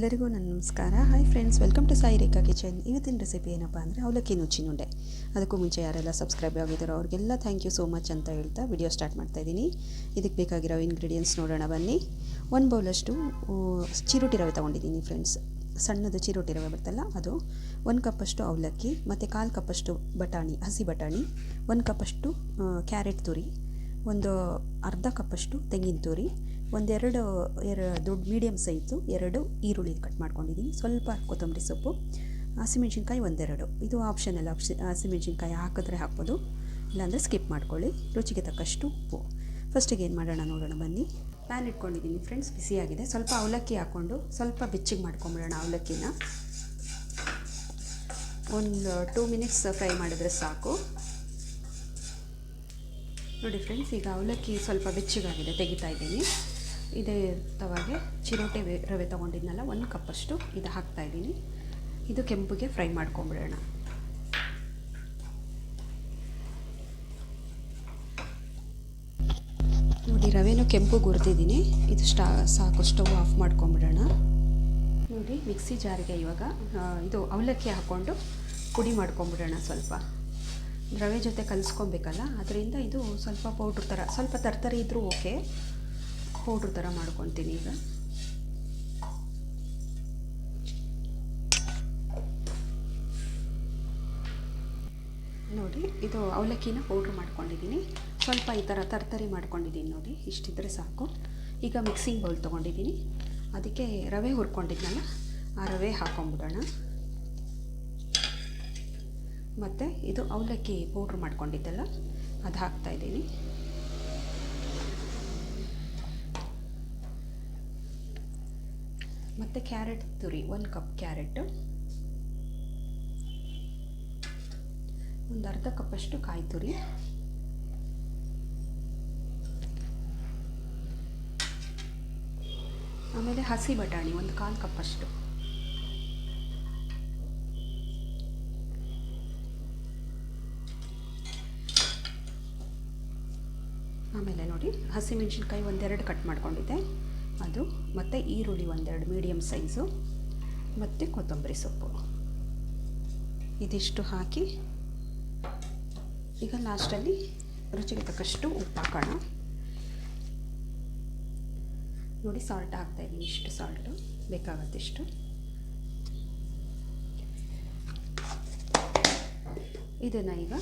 ಎಲ್ಲರಿಗೂ ನಮಸ್ಕಾರ. Hi friends welcome to Sai Rekha kitchen ಇವತ್ತಿನ ರೆಸಿಪಿ ಏನಪ್ಪ ಅಂದರೆ ಅವಲಕ್ಕಿ ನುಚ್ಚಿನುಂಡೆ ಅದಕ್ಕೂ ಮುಂಚೆ ಯಾರೆಲ್ಲ ಸಬ್ಸ್ಕ್ರೈಬ್ ಆಗಿದ್ದಾರೋ ಅವ್ರಿಗೆಲ್ಲ ಥ್ಯಾಂಕ್ ಯು ಸೋ ಮಚ್ ಅಂತ ಹೇಳ್ತಾ ವಿಡಿಯೋ ಸ್ಟಾರ್ಟ್ ಮಾಡ್ತಾ ಇದ್ದೀನಿ. ಇದಕ್ಕೆ ಬೇಕಾಗಿರೋ ಇಂಗ್ರೀಡಿಯೆಂಟ್ಸ್ ನೋಡೋಣ ಬನ್ನಿ. ಒಂದು ಬೌಲಷ್ಟು ಚಿರೋಟಿ ರವೆ ತೊಗೊಂಡಿದ್ದೀನಿ ಫ್ರೆಂಡ್ಸ್ ಸಣ್ಣದು ಚಿರೋಟಿ ರವೆ ಬರ್ತಲ್ಲ ಅದು. ಒಂದು ಕಪ್ಪಷ್ಟು ಅವಲಕ್ಕಿ, ಮತ್ತು ಕಾಲು ಕಪ್ಪಷ್ಟು ಬಟಾಣಿ, ಹಸಿ ಬಟಾಣಿ, ಒಂದು ಕಪ್ಪಷ್ಟು ಕ್ಯಾರೆಟ್ ತುರಿ, ಒಂದು ಅರ್ಧ ಕಪ್ಪಷ್ಟು ತೆಂಗಿನ ತುರಿ ಒಂದೆರಡು ಎರಡು ದೊಡ್ಡ ಮೀಡಿಯಮ್ ಸೈಜು ಎರಡು ಈರುಳ್ಳಿ ಕಟ್ ಮಾಡ್ಕೊಂಡಿದ್ದೀನಿ ಸ್ವಲ್ಪ ಕೊತ್ತಂಬರಿ ಸೊಪ್ಪು, ಹಸಿಮೆಣ್ಸಿನ್ಕಾಯಿ ಒಂದೆರಡು. ಇದು ಆಪ್ಷನಲ್ ಆಪ್ಷ ಹಸಿಮೆಣ್ಸಿನ್ಕಾಯಿ ಹಾಕಿದ್ರೆ ಹಾಕ್ಬೋದು. ಇಲ್ಲಾಂದರೆ ಸ್ಕಿಪ್ ಮಾಡ್ಕೊಳ್ಳಿ. ರುಚಿಗೆ ತಕ್ಕಷ್ಟು ಉಪ್ಪು. ಫಸ್ಟಿಗೆ ಏನು ಮಾಡೋಣ ನೋಡೋಣ, ಬನ್ನಿ. ಪ್ಯಾನ್ ಇಟ್ಕೊಂಡಿದ್ದೀನಿ ಫ್ರೆಂಡ್ಸ್ ಬಿಸಿಯಾಗಿದೆ ಸ್ವಲ್ಪ ಅವಲಕ್ಕಿ ಹಾಕ್ಕೊಂಡು ಸ್ವಲ್ಪ ಬೆಚ್ಚಿಗೆ ಮಾಡ್ಕೊಂಬಿಡೋಣ ಅವಲಕ್ಕಿನ. ಒಂದು ಟೂ ಮಿನಿಟ್ಸ್ ಫ್ರೈ ಮಾಡಿದ್ರೆ ಸಾಕು. ನೋಡಿ ಫ್ರೆಂಡ್ಸ್ ಈಗ ಅವಲಕ್ಕಿ ಸ್ವಲ್ಪ ಬೆಚ್ಚಿಗಾಗಿದೆ, ತೆಗಿತಾ ಇದ್ದೀನಿ. ಇದೇ ತವಾಗೆ ಚಿರೋಟೆ ರವೆ ತೊಗೊಂಡಿದ್ನಲ್ಲ, ಒಂದು ಕಪ್ಪಷ್ಟು ಇದು ಹಾಕ್ತಾ ಇದ್ದೀನಿ. ಇದು ಕೆಂಪುಗೆ ಫ್ರೈ ಮಾಡ್ಕೊಂಬಿಡೋಣ. ನೋಡಿ, ರವೆನೂ ಕೆಂಪು ಗುರ್ತಿದ್ದೀನಿ ಇದು ಸ್ಟಾ ಸಾಕು, ಸ್ಟವ್ ಆಫ್ ಮಾಡ್ಕೊಂಬಿಡೋಣ. ನೋಡಿ, ಮಿಕ್ಸಿ ಜಾರಿಗೆ ಇವಾಗ ಇದು ಅವಲಕ್ಕಿ ಹಾಕ್ಕೊಂಡು ಪುಡಿ ಮಾಡ್ಕೊಂಬಿಡೋಣ ಸ್ವಲ್ಪ. ರವೆ ಜೊತೆ ಕಲಿಸ್ಕೊಬೇಕಲ್ಲ, ಅದರಿಂದ ಇದು ಸ್ವಲ್ಪ ಪೌಡ್ರ್ ಥರ ಸ್ವಲ್ಪ ತರ್ತರಿ ಇದ್ದರೂ ಓಕೆ. ಪೌಡ್ರ್ ಥರ ಮಾಡ್ಕೊತೀನಿ ಈಗ. ನೋಡಿ, ಇದು ಅವಲಕ್ಕಿನ ಪೌಡ್ರ್ ಮಾಡ್ಕೊಂಡಿದ್ದೀನಿ. ಸ್ವಲ್ಪ ಈ ಥರ ತರ್ತರಿ ಮಾಡ್ಕೊಂಡಿದ್ದೀನಿ ನೋಡಿ, ಇಷ್ಟಿದ್ರೆ ಸಾಕು. ಈಗ ಮಿಕ್ಸಿಂಗ್ ಬೌಲ್ ತೊಗೊಂಡಿದ್ದೀನಿ. ಅದಕ್ಕೆ ರವೆ ಹುರ್ಕೊಂಡಿದ್ನಲ್ಲ, ಆ ರವೆ ಹಾಕೊಂಬಿಡೋಣ. ಮತ್ತು ಇದು ಅವಲಕ್ಕಿ ಪೌಡ್ರ್ ಮಾಡ್ಕೊಂಡಿದ್ದಲ್ಲ, ಅದು ಹಾಕ್ತಾ ಮತ್ತು ಕ್ಯಾರೆಟ್ ತುರಿ, ಒಂದು ಕಪ್ ಕ್ಯಾರೆಟು. ಒಂದು ಅರ್ಧ ಕಪ್ಪಷ್ಟು ಕಾಯಿ ತುರಿ. ಆಮೇಲೆ ಹಸಿ ಬಟಾಣಿ, ಒಂದು ಕಾಲು ಕಪ್ಪಷ್ಟು ಆಮೇಲೆ ನೋಡಿ ಹಸಿಮೆಣ್ಸಿನ್ಕಾಯಿ ಒಂದೆರಡು ಕಟ್ ಮಾಡ್ಕೊಂಡಿದ್ದೆ. ಅದು, ಮತ್ತು ಈರುಳ್ಳಿ ಒಂದೆರಡು ಮೀಡಿಯಮ್ ಸೈಜು ಮತ್ತು ಕೊತ್ತಂಬರಿ ಸೊಪ್ಪು. ಇದಿಷ್ಟು ಹಾಕಿ, ಈಗ ಲಾಸ್ಟಲ್ಲಿ ರುಚಿಗೆ ತಕ್ಕಷ್ಟು ಉಪ್ಪು ಹಾಕೋಣ. ನೋಡಿ ಸಾಲ್ಟ್ ಹಾಕ್ತಾ ಇದ್ದೀನಿ ಇಷ್ಟು ಸಾಲ್ಟು ಬೇಕಾಗತ್ತಿಷ್ಟು ಇದನ್ನು ಈಗ,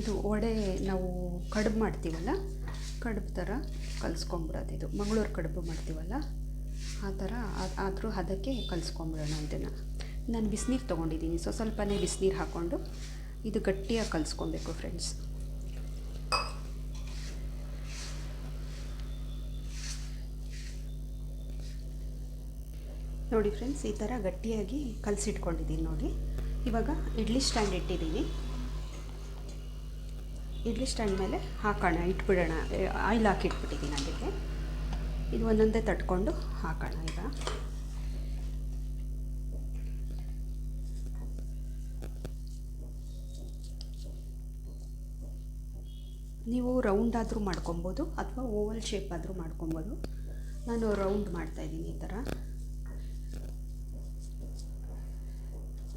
ಇದು ವಡೆ ನಾವು ಕಡುಬು ಮಾಡ್ತೀವಲ್ಲ ಕಡುಬು ಥರ ಕಲಿಸ್ಕೊಂಬಿಡೋದು ಇದು ಮಂಗಳೂರು ಕಡುಬು ಮಾಡ್ತೀವಲ್ಲ, ಆ ಥರ ಆದರೂ ಅದಕ್ಕೆ ಕಲಿಸ್ಕೊಂಬಿಡೋಣ ಇದನ್ನು. ನಾನು ಬಿಸಿನೀರು ತೊಗೊಂಡಿದ್ದೀನಿ. ಸೊ, ಸ್ವಲ್ಪನೇ ಬಿಸಿನೀರು ಹಾಕ್ಕೊಂಡು ಇದು ಗಟ್ಟಿಯಾಗಿ ಕಲಿಸ್ಕೊಬೇಕು ಫ್ರೆಂಡ್ಸ್. ನೋಡಿ ಫ್ರೆಂಡ್ಸ್, ಈ ಥರ ಗಟ್ಟಿಯಾಗಿ ಕಲಸಿಟ್ಕೊಂಡಿದ್ದೀನಿ ನೋಡಿ. ಇವಾಗ ಇಡ್ಲಿ ಸ್ಟ್ಯಾಂಡ್ ಇಟ್ಟಿದ್ದೀನಿ. ಇಡ್ಲಿ ಸ್ಟ್ಯಾಂಡ್ ಮೇಲೆ ಹಾಕೋಣ, ಇಟ್ಬಿಡೋಣ. ಆಯಿಲ್ ಹಾಕಿ ಇಟ್ಬಿಟ್ಟಿದ್ದೀನಿ ಅದಕ್ಕೆ ಇದು ಒಂದೊಂದೇ ತಟ್ಕೊಂಡು ಹಾಕೋಣ ಈಗ. ನೀವು ರೌಂಡ್ ಆದರೂ ಮಾಡ್ಕೊಬೋದು ಅಥವಾ ಓವಲ್ ಶೇಪ್ ಆದರೂ ಮಾಡ್ಕೊಬೋದು. ನಾನು ರೌಂಡ್ ಮಾಡ್ತಾಯಿದ್ದೀನಿ ಈ ಥರ.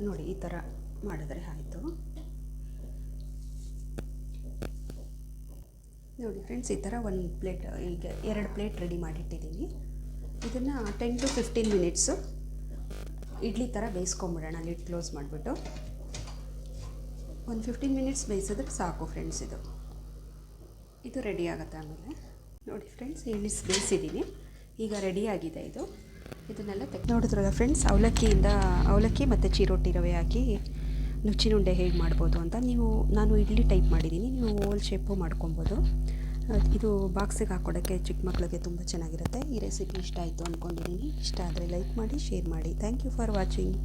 ನೋಡಿ, ಈ ಥರ ಮಾಡಿದ್ರೆ ಆಯಿತು. ನೋಡಿ ಫ್ರೆಂಡ್ಸ್, ಈ ಥರ ಒಂದು ಪ್ಲೇಟ್, ಈಗ ಎರಡು ಪ್ಲೇಟ್ ರೆಡಿ ಮಾಡಿಟ್ಟಿದ್ದೀನಿ. ಇದನ್ನು ten to fifteen minutes idli ಥರ ಬೇಯಿಸ್ಕೊಂಬಿಡೋಣ ಲಿಡ್ ಕ್ಲೋಸ್ ಮಾಡಿಬಿಟ್ಟು. ಒಂದು ಫಿಫ್ಟೀನ್ ಮಿನಿಟ್ಸ್ ಬೇಯಿಸಿದ್ರೆ ಸಾಕು ಫ್ರೆಂಡ್ಸ್ ಇದು. ಇದು ರೆಡಿ ಆಗುತ್ತೆ ಆಮೇಲೆ. ನೋಡಿ ಫ್ರೆಂಡ್ಸ್ ಇಡ್ಲಿ ಬೇಯಿಸಿದ್ದೀನಿ. ಈಗ ರೆಡಿ ಆಗಿದೆ ಇದು. ಇದನ್ನೆಲ್ಲ ತೆಗೆ ನೋಡಿದ್ರಲ್ಲ ಫ್ರೆಂಡ್ಸ್, ಅವಲಕ್ಕಿಯಿಂದ ಅವಲಕ್ಕಿ ಮತ್ತು ಚಿರೋಟಿ ರವೆ ಹಾಕಿ ನುಚ್ಚಿನುಂಡೆ ಹೇಗೆ ಮಾಡ್ಬೋದು ಅಂತ ನೀವು, ನಾನು ಇಡ್ಲಿ ಟೈಪ್ ಮಾಡಿದ್ದೀನಿ, ನೀವು ಓಲ್ ಶೇಪು ಮಾಡ್ಕೊಬೋದು. ಇದು ಬಾಕ್ಸಿಗೆ ಹಾಕ್ಕೊಡೋಕ್ಕೆ ಚಿಕ್ಕ ಮಕ್ಕಳಿಗೆ ತುಂಬ ಚೆನ್ನಾಗಿರುತ್ತೆ. ಈ ರೆಸಿಪಿ ಇಷ್ಟ ಆಯಿತು ಅಂದ್ಕೊಂಡಿದ್ದೀನಿ ಇಷ್ಟ ಆದರೆ ಲೈಕ್ ಮಾಡಿ ಶೇರ್ ಮಾಡಿ. Thank you for watching